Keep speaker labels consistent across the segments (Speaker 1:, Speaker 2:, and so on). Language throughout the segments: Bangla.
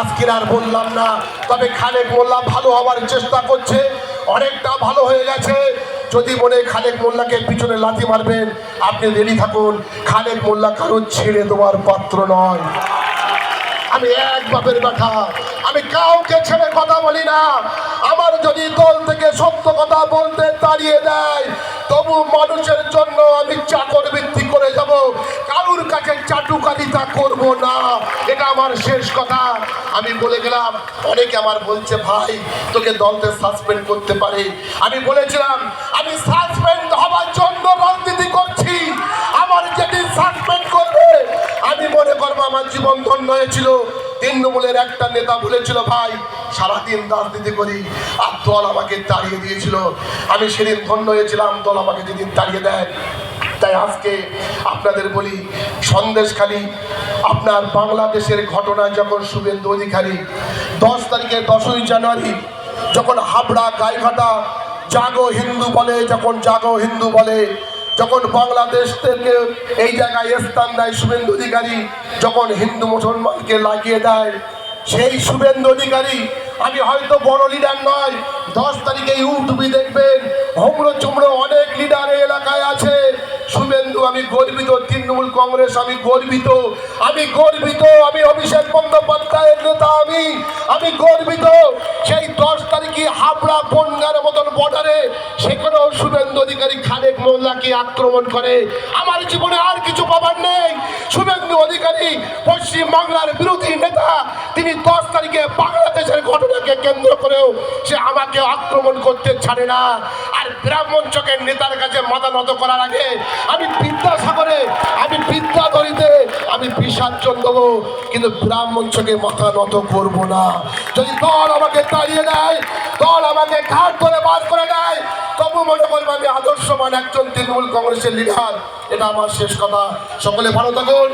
Speaker 1: আজকে আর বললাম না, তবে খালেক মোল্লা ভালো হওয়ার চেষ্টা করছে, অনেকটা ভালো হয়ে গেছে। যদি মনে খালেক মোল্লাকে পিছনে লাথি মারবেন, আপনি রেডি থাকুন। খালেক মোল্লা কারোর ছেড়ে দেওয়ার পাত্র নয়। আমি এক বাপের বেটা আমি কাউকে ছেড়ে কথা বলি না। আমার যদি দল থেকে সত্য কথা বলতে দাঁড়িয়ে দেয়, তবু মানুষের জন্য আমি চাকর বৃত্তি করে যাব। কারুর কাছে চাটুকারিতা করব না। এটা আমার শেষ কথা। আমি বলে গেলাম, অনেকে আমার বলছে, ভাই, তোকে দলতে সাসপেন্ড করতে পারে। আমি বলেছিলাম, আমি সাসপেন্ড হওয়ার জন্য রাজনীতি করছি। আমার যেদিন সাসপেন্ড করবে, আমি মনে করব আমার জীবন ধন্য হয়েছিল। তৃণমূলের একটা নেতা বলেছিল, ভাই, সারাদিন রাজনীতি করি আর দল আমাকে তাড়িয়ে দিয়েছিল। আমি সেদিন ধন্য হয়েছিলাম, দল আমাকে যেদিন তাড়িয়ে দেয়। তাই আজকে আপনাদের বলি সন্দেশখালী আপনার বাংলাদেশের ঘটনা যখন শুভেন্দু অধিকারী দশ তারিখে দশই জানুয়ারি যখন হাবড়া, গাইঘাটা, জাগো হিন্দু বলে, যখন জাগো হিন্দু বলে, যখন বাংলাদেশ থেকে এই জায়গায় স্থান দেয় শুভেন্দু অধিকারী, যখন হিন্দু মুসলমানকে লাগিয়ে দেয়, সেই শুভেন্দু অধিকারী, আমি হয়তো বড় লিডার নয়, দশ তারিখে ইউটিউবে দেখবেন হোমড়ো চুমড়ো অনেক লিডার এলাকায় আছে। তৃণমূল কংগ্রেস, আমি গর্বিত। আমি গর্বিত, আমি অভিষেক বন্দ্যোপাধ্যায়ের নেতা আমি। আমি গর্বিত, সেই দশ তারিখে হাবড়া বনগার মতন বর্ডারে সেখানেও শুভেন্দু অধিকারী খালেক মোল্লাকে আক্রমণ করে। আমার জীবনে আর কিছু পাবার নেই। শুভেন্দু অধিকারী পশ্চিম বাংলার বিরোধী নেতা, তিনি দশ তারিখে বাংলাদেশের ঘটনাকে কেন্দ্র করেও সে আমাকে আক্রমণ করতে ছাড়ে না। আর ব্রাহ্মণ চকের নেতার কাছে মাথা নত করার আগে আমি বিদ্যাসাগরে বিসর্জন দেবো কিন্তু ব্রাহ্মণ চোখে মাথা নত করব না। যদি দল আমাকে তাড়িয়ে দেয়, দল আমাকে ঘাট ধরে বার করে দেয়, তবু মনে করব আমি আদর্শমান একজন তৃণমূল কংগ্রেসের লিডার। এটা আমার শেষ কথা। সকলে ভালো থাকুন,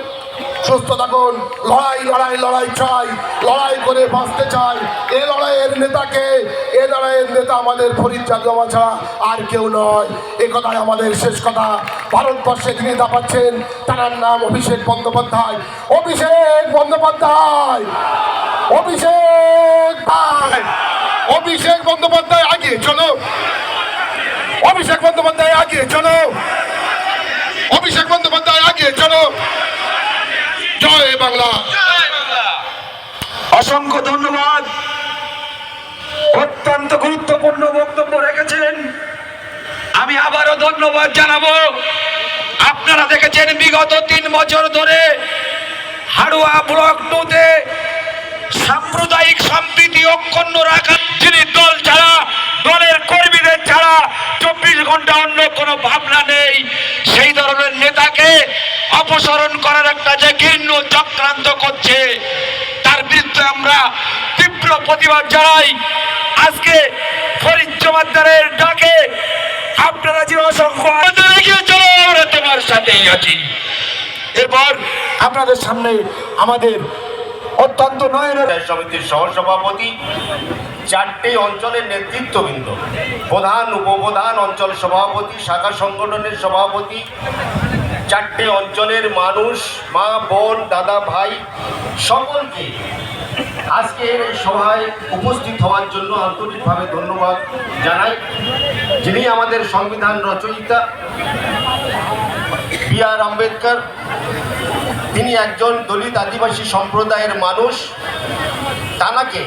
Speaker 1: সুস্থ থাকুন, লড়াই লড়াই লড়াই চাই, লড়াই করে বাঁচতে চাই। নেতাকে এ লড়াইয়ের নেতা আমাদের ফরিদ জাদুমা ছাড়া আর কেউ নয়। এ কথাই আমাদের শেষ কথা। ভারতবর্ষে যিনি দাপাচ্ছেন তার নাম অভিষেক বন্দ্যোপাধ্যায়। অভিষেক বন্দ্যোপাধ্যায়! অভিষেক ভাই! অভিষেক বন্দ্যোপাধ্যায় আগে চলো। অভিষেক বন্দ্যোপাধ্যায় আগে চলো। অভিষেক বন্দ্যোপাধ্যায় আগে চলো। জয় বাংলা।
Speaker 2: অসংখ্য ধন্যবাদ। গুরুত্বপূর্ণ বক্তব্য রেখেছেন। আমি আবারও ধন্যবাদ জানাব। আপনারা দেখেছেন বিগত তিন বছর ধরে হাড়ুয়া ব্লক টুতে সাম্প্রদায়িক সম্প্রীতি অক্ষুণ্ণ রাখা যিনি দল ছাড়া, দলের কর্মীদের ছাড়া চব্বিশ ঘণ্টা অন্য কোনো ভাবনা নেই। সেই ধরনের নেতাকে অপসারণ করার একটা যে ঘৃণ্য চক্রান্ত করছে তার বিরুদ্ধে আমরা তীব্র প্রতিবাদ জানাই। আজকে ফরিদ ডাকে আপনারা যে অসংখ্য চলো আমরা তোমার সাথেই আছি। এরপর আপনাদের সামনে আমাদের অত্যন্ত নয়নের
Speaker 3: সমিতির সহসভাপতি চারটি অঞ্চলের নেতৃত্ববৃন্দ, প্রধান, উপপ্রধান অঞ্চল সভাপতি, শাখা সংগঠনের সভাপতি, চারটি অঞ্চলের মানুষ, মা, বোন, দাদা, ভাই, সকলকে আজকের এই সভায় উপস্থিত হওয়ার জন্য আন্তরিকভাবে ধন্যবাদ জানাই, যিনি আমাদের সংবিধান রচয়িতা বি আর আম্বেদকর। তিনি একজন দলিত আদিবাসী সম্প্রদায়ের মানুষ। তানাকে